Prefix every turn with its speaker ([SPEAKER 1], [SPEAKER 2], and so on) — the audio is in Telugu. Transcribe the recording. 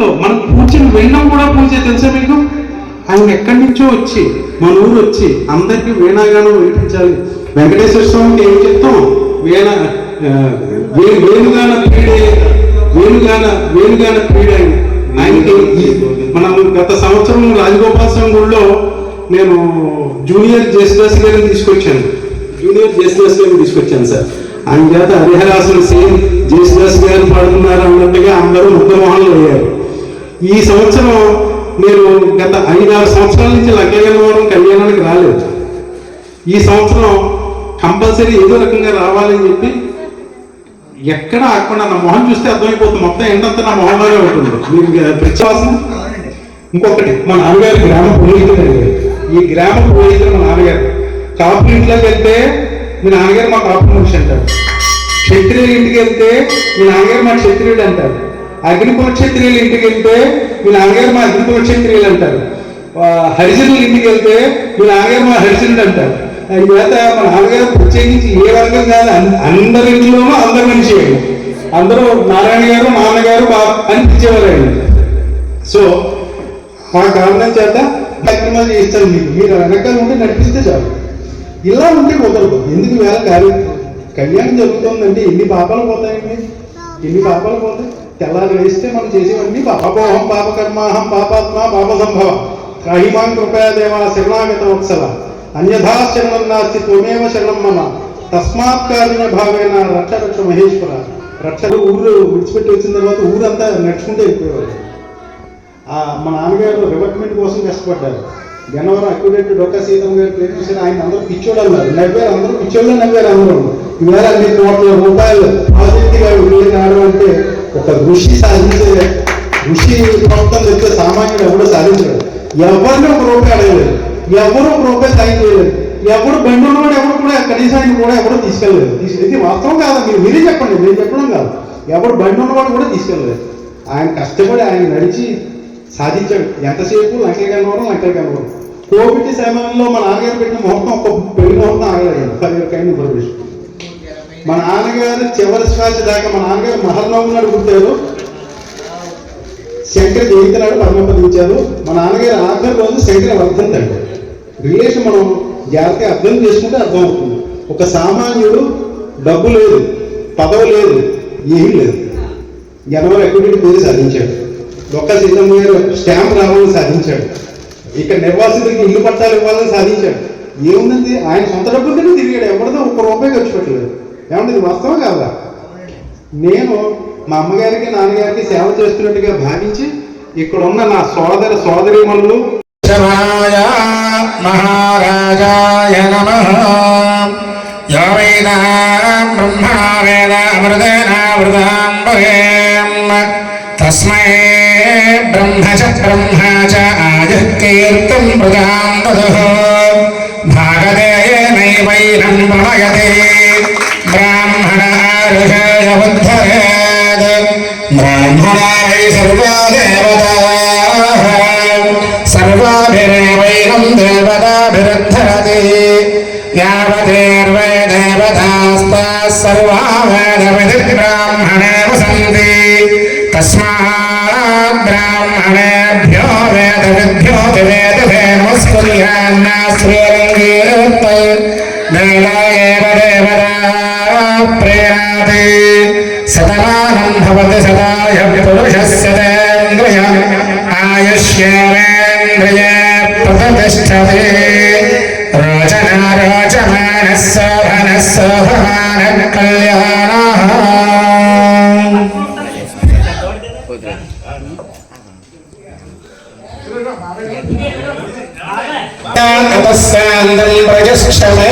[SPEAKER 1] జీవితంలో మనం పూజను వినడం కూడా పూజ తెలుసా మీకు? ఆయన ఎక్కడి నుంచో వచ్చి మన ఊరు వచ్చి అందరికీ వీణాగానం వినిపించాలి. వెంకటేశ్వర స్వామికి ఏం చెప్తాం? వీణ వేణుగాన పీడే వేణుగాన వేణుగాన పీడ ఆయనకి మనం గత సంవత్సరం రాజగోపాల స్వామి గుడిలో నేను జూనియర్ జస్టిస్ గారిని తీసుకొచ్చాను. జూనియర్ జస్టిస్ గారిని తీసుకొచ్చాను సార్. ఆయన చేత హరిహరాసులు సేమ్ జస్టిస్ గారు పాడుతున్నారు అన్నట్టుగా అందరూ ముఖమోహన్లు అయ్యారు. ఈ సంవత్సరం నేను గత ఐదారు సంవత్సరాల నుంచి లగ్గగలవరం కళ్యాణానికి రాలేదు. ఈ సంవత్సరం కంపల్సరీ ఏదో రకంగా రావాలని చెప్పి ఎక్కడ ఆకుండా నా మొహం చూస్తే అర్థమైపోతుంది. మొత్తం ఎండంతా నా మొహంలోనే ఉంటుంది. మీకు ప్రత్యాసం ఇంకొకటి మా నాన్నగారు గ్రామ పురోహితుడు ఈ గ్రామ పురోహితుడు మా నాన్నగారు. కాపు ఇంట్లోకి వెళ్తే మీ నాన్నగారు మా కాపు మనిషి అంటారు. క్షత్రియుల ఇంటికి వెళ్తే మీ నాన్నగారు మా క్షత్రియుడు అంటారు. అగ్నికుల క్షత్రియుల ఇంటికి వెళ్తే మీ నాన్నగారు మా అగ్నికుల క్షత్రియులు అంటారు. హరిజనులు హరిజనుల ఇంటికి వెళ్తే మీ నాన్నగారు మా హరిజనుడు అంటారు. చేత మా నాన్నగారు ప్రత్యేకించి ఏ వర్గం కాదు అన్- అందరింట్లోనూ అందరి మనిషి అందరూ నారాయణ గారు మా నాన్నగారు బా అనిపించేవారు ఆయన సో ఆ కారణం చేత కార్యక్రమాలు చేయిస్తాను మీకు మీరు వెనకాల ఉంటే నడిపిస్తే చాలు. ఇలా ఉంటే కుదరదు. ఎందుకు వేళ కార్యం కళ్యాణం జరుగుతుందంటే ఎన్ని పాపాలు పోతాయండి? ఎన్ని పాపాలు పోతాయి? తెల్లారి వేస్తే మనం చేసేవన్నీ పాపోహం పాపకర్మాహం పాపాత్మ పాప సంభవ రాహిమాన్ కృపయాదేవా శరణాగత వత్సల. అన్యథా శరణం నాస్తి త్వమేవ శరణం మమ. తస్మాత్ కారుణ్య భావేన రక్ష రక్ష మహేశ్వర. రక్షలు ఊరు విడిచిపెట్టి వచ్చిన తర్వాత ఊరంతా నడుచుకుంటే వెళ్ళిపోయేవారు ఆ, మా నాన్నగారు రివర్ట్మెంట్ కోసం కష్టపడ్డారు. గన్నవరం అక్యుడేట్ డొక్క సీతమ్మ గారు పేరు చేశారు ఆయన అందరూ పిచ్చోడు అన్నారు. నవ్వారు అందరూ పిచ్చోళ్ళు నవ్వారు అందరూ. ఇవాళ అన్ని కోట్ల రూపాయలు ప్రాజెక్టుగా వెళ్ళినాడు అంటే ఒక ఋషి సాధించే ఋషి మొత్తం తెచ్చే సామాన్యుడు ఎవడు సాధించాడు ఎవరిని ఒక రూపాయి అడగలేదు. ఎవరు ఒక రూపాయి సాయం చేయలేదు. ఎవరు బండి ఉన్నవాడు ఎవరు కూడా కనీసానికి కూడా ఎవరు తీసుకెళ్ళలేదు. తీసు- ఇది వాస్తవం కాదు? మీరు మీరే చెప్పండి మీరు చెప్పడం కాదు. ఎవరు బండి ఉన్నవాడు కూడా తీసుకెళ్ళలేదు. ఆయన కష్టపడి ఆయన నడిచి సాధించాడు. ఎంతసేపు లంకే కనవరం లంకే కనవరం కోవిడ్ సమయంలో మా నాన్నగారు పెట్టిన ముహూర్తం ఒక పెళ్ళి ముహూర్తం ఆగలేదు. ఫర్ యువర్ కైండ్ ఇన్ఫర్మేషన్ మా నాన్నగారు చివరి శ్వాస దాకా మా నాన్నగారు మహర్నవం నాడు పుట్టారు శంకర జయంతి నాడు పరమపదించారు మా నాన్నగారు ఆఖరి రోజు శంకర వర్ధంతి అండి. రిలేషన్ మనం జాగ్రత్తగా అర్థం చేసుకుంటే అర్థం అవుతుంది. ఒక సామాన్యుడు డబ్బు లేదు పదవి లేదు ఏమీ లేదు. జనవరి ఎక్విటీ పేరు సాధించాడు. ఒక్క సీతమ్మ గారు స్టాంప్ రావాలని సాధించాడు. ఇక్కడ నిర్వాసితులకి ఇల్లు పట్టాలు ఇవ్వాలని సాధించాడు. ఏముందండి? ఆయన సొంత డబ్బులతోనే తిరిగాడు. ఎవరిదో ఒక్క రూపాయి ఖర్చు పెట్టలేదు. ఏమంటే ఇది వాస్తవం కాదా నేను మా అమ్మగారికి నాన్నగారికి సేవ చేస్తున్నట్టుగా భావించి ఇక్కడ ఉన్న నా సోదర సోదరీమణులు
[SPEAKER 2] శమాయ మహారాజాయ నమ. యో బ్రహ్మా వేద అమృతేనామృతాంబరేం తస్మై బ్రహ్మ చ బ్రహ్మ చ ప్రణయతే బ్రాహ్మణా వై సర్వా దేవతాః సర్వాభిరేవైనం దేవతాభిరుద్ధరతి యావదేర్వై దేవతాస్తాः సర్వా వేదవిధి బ్రాహ్మణే వసంతి తస్మాత్ ఆయుష్యేవేంద్రియ ప్రతిష్టతే రోచన రోచమాన శోభన శోభమాన కళ్యాణ. తపస్సాంతం ప్రజష్టమే